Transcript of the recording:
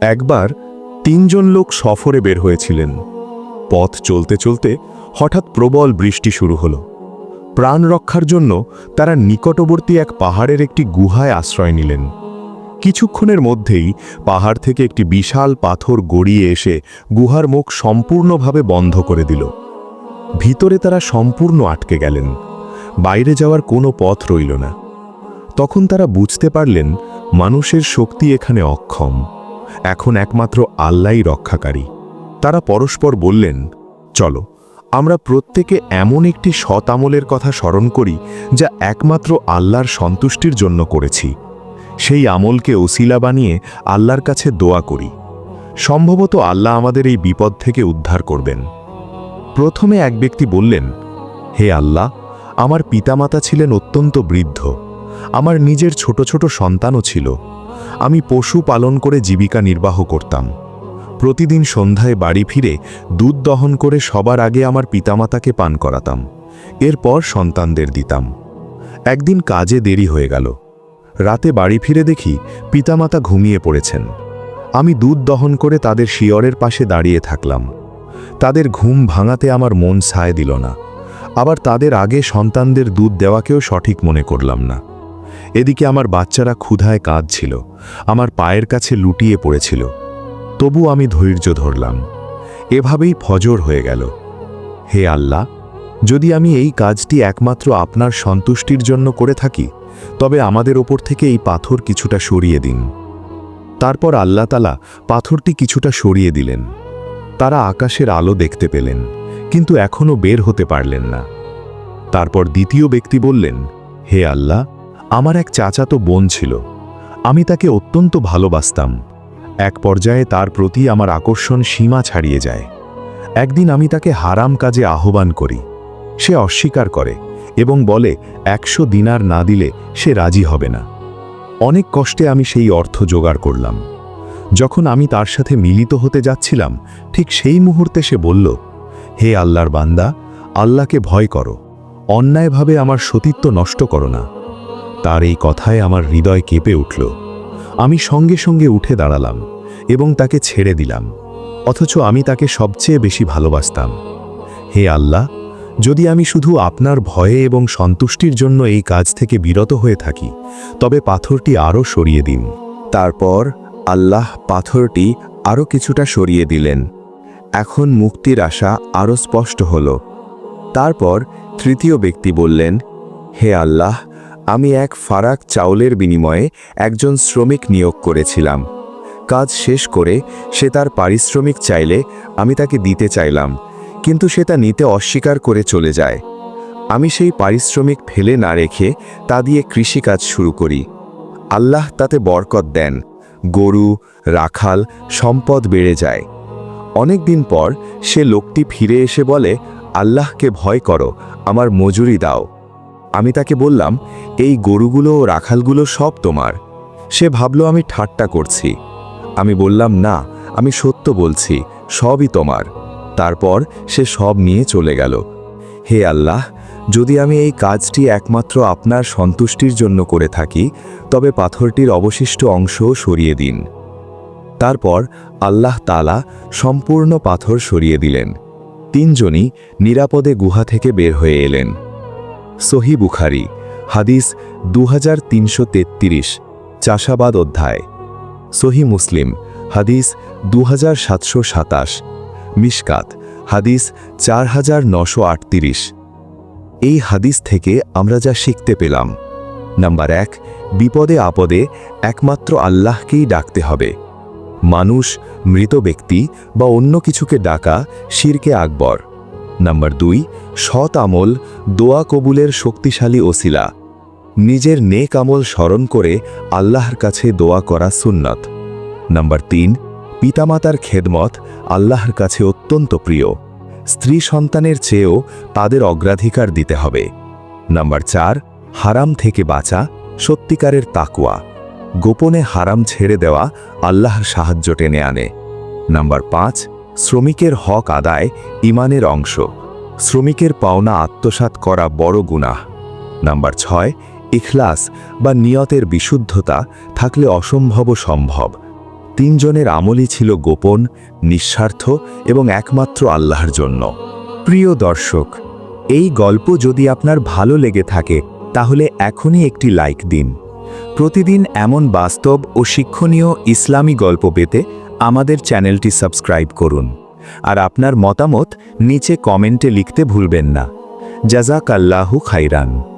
একবার তিনজন লোক সফরে বের হয়েছিলেন। পথ চলতে চলতে হঠাৎ প্রবল বৃষ্টি শুরু হল। প্রাণ রক্ষার জন্য তারা নিকটবর্তী এক পাহাড়ের একটি গুহায় আশ্রয় নিলেন। কিছুক্ষণের মধ্যেই পাহাড় থেকে একটি বিশাল পাথর গড়িয়ে এসে গুহার মুখ সম্পূর্ণভাবে বন্ধ করে দিল। ভিতরে তারা সম্পূর্ণ আটকে গেলেন। বাইরে যাওয়ার কোনো পথ রইল না। তখন তারা বুঝতে পারলেন, মানুষের শক্তি এখানে অক্ষম। এখন একমাত্র আল্লাই রক্ষাকারী। তারা পরস্পর বললেন, চলো, আমরা প্রত্যেকে এমন একটি সৎ আমলের কথা স্মরণ করি, যা একমাত্র আল্লাহর সন্তুষ্টির জন্য করেছি। সেই আমলকে ওসিলা বানিয়ে আল্লাহর কাছে দোয়া করি। সম্ভবত আল্লাহ আমাদের এই বিপদ থেকে উদ্ধার করবেন। প্রথমে এক ব্যক্তি বললেন, হে আল্লাহ, আমার পিতামাতা ছিলেন অত্যন্ত বৃদ্ধ। আমার নিজের ছোট ছোট সন্তানও ছিল। আমি পশু পালন করে জীবিকা নির্বাহ করতাম। প্রতিদিন সন্ধ্যায় বাড়ি ফিরে দুধ দহন করে সবার আগে আমার পিতামাতাকে পান করাতাম। এরপর সন্তানদের দিতাম। একদিন কাজে দেরি হয়ে গেল। রাতে বাড়ি ফিরে দেখি পিতামাতা ঘুমিয়ে পড়েছেন। আমি দুধ দহন করে তাদের শিয়রের পাশে দাঁড়িয়ে থাকলাম। তাদের ঘুম ভাঙাতে আমার মন সায় দিল না। আবার তাদের আগে সন্তানদের দুধ দেওয়াকেও সঠিক মনে করলাম না। এদিকে আমার বাচ্চারা ক্ষুধায় কাঁদছিল, আমার পায়ের কাছে লুটিয়ে পড়েছিল। তবু আমি ধৈর্য ধরলাম। এভাবেই ফজর হয়ে গেল। হে আল্লাহ, যদি আমি এই কাজটি একমাত্র আপনার সন্তুষ্টির জন্য করে থাকি, তবে আমাদের ওপর থেকে এই পাথর কিছুটা সরিয়ে দিন। তারপর আল্লাহ তালা পাথরটি কিছুটা সরিয়ে দিলেন। তারা আকাশের আলো দেখতে পেলেন, কিন্তু এখনও বের হতে পারলেন না। তারপর দ্বিতীয় ব্যক্তি বললেন, হে আল্লাহ আমার এক চাচাতো বোন ছিল। আমি তাকে অত্যন্ত ভালোবাসতাম। এক পর্যায়ে তার প্রতি আমার আকর্ষণ সীমা ছাড়িয়ে যায়। একদিন আমি তাকে হারাম কাজে আহ্বান করি। সে অস্বীকার করে এবং বলে, একশো দিনার না দিলে সে রাজি হবে না। অনেক কষ্টে আমি সেই অর্থ জোগাড় করলাম। যখন আমি তার সাথে মিলিত হতে যাচ্ছিলাম, ঠিক সেই মুহূর্তে সে বলল, হে আল্লাহর বান্দা, আল্লাহকে ভয় করো। অন্যায়ভাবে আমার সতীত্ব নষ্ট করো না। তার এই কথায় আমার হৃদয় কেঁপে উঠল। আমি সঙ্গে সঙ্গে উঠে দাঁড়ালাম এবং তাকে ছেড়ে দিলাম, অথচ আমি তাকে সবচেয়ে বেশি ভালোবাসতাম। হে আল্লাহ, যদি আমি শুধু আপনার ভয়ে এবং সন্তুষ্টির জন্য এই কাজ থেকে বিরত হয়ে থাকি, তবে পাথরটি আরও সরিয়ে দিন। তারপর আল্লাহ পাথরটি আরও কিছুটা সরিয়ে দিলেন। এখন মুক্তির আশা আরও স্পষ্ট হল। তারপর তৃতীয় ব্যক্তি বললেন, হে আল্লাহ আমি এক ফারাক চাউলের বিনিময়ে একজন শ্রমিক নিয়োগ করেছিলাম। কাজ শেষ করে সে তার পারিশ্রমিক চাইলে আমি তাকে দিতে চাইলাম, কিন্তু সে তা নিতে অস্বীকার করে চলে যায়। আমি সেই পারিশ্রমিক ফেলে না রেখে তা দিয়ে কৃষিকাজ শুরু করি। আল্লাহ তাতে বরকত দেন, গরু, রাখাল, সম্পদ বেড়ে যায়। অনেক দিন পর সে লোকটি ফিরে এসে বলে, আল্লাহকে ভয় করো, আমার মজুরি দাও। আমি তাকে বললাম, এই গরুগুলো ও রাখালগুলো সব তোমার। সে ভাবল, আমি ঠাট্টা করছি। আমি বললাম, না, আমি সত্য বলছি, সবই তোমার। তারপর সে সব নিয়ে চলে গেল। হে আল্লাহ, যদি আমি এই কাজটি একমাত্র আপনার সন্তুষ্টির জন্য করে থাকি, তবে পাথরটির অবশিষ্ট অংশও সরিয়ে দিন। তারপর আল্লাহ তালা সম্পূর্ণ পাথর সরিয়ে দিলেন। তিনজনই নিরাপদে গুহা থেকে বের হয়ে এলেন। সহি বুখারি, হাদিস দু চাষাবাদ অধ্যায়। সহি মুসলিম, হাদিস দু হাজার সাতশো সাতাশ, মিশকাত, হাদিস চার এই হাদিস থেকে আমরা যা শিখতে পেলাম। নাম্বার এক, বিপদে আপদে একমাত্র আল্লাহকেই ডাকতে হবে। মানুষ, মৃত ব্যক্তি বা অন্য কিছুকে ডাকা শিরকে আকবর। নাম্বার দুই, সৎ আমল, দোয়া কবুলের শক্তিশালী ওসিলা। নিজের নেক আমল স্মরণ করে আল্লাহর কাছে দোয়া করা সুন্নত। নাম্বার তিন, পিতামাতার খেদমত আল্লাহর কাছে অত্যন্ত প্রিয়। স্ত্রী সন্তানের চেয়েও তাদের অগ্রাধিকার দিতে হবে। নাম্বার চার, হারাম থেকে বাঁচা সত্যিকারের তাকুয়া গোপনে হারাম ছেড়ে দেওয়া আল্লাহর সাহায্য টেনে আনে। নাম্বার পাঁচ শ্রমিকের হক আদায় ইমানের অংশ। শ্রমিকের পাওনা আত্মসাৎ করা বড় গুনাহ। নাম্বার ছয়, ইখলাস বা নিয়তের বিশুদ্ধতা থাকলে অসম্ভব সম্ভব। তিনজনের আমলই ছিল গোপন, নিঃস্বার্থ এবং একমাত্র আল্লাহর জন্য। প্রিয় দর্শক, এই গল্প যদি আপনার ভালো লেগে থাকে, তাহলে এখনই একটি লাইক দিন। প্রতিদিন এমন বাস্তব ও শিক্ষণীয় ইসলামী গল্প পেতে আমাদের চ্যানেলটি সাবস্ক্রাইব করুন। আর আপনার মতামত নিচে কমেন্টে লিখতে ভুলবেন না। জাজাক আল্লাহু খাইরান।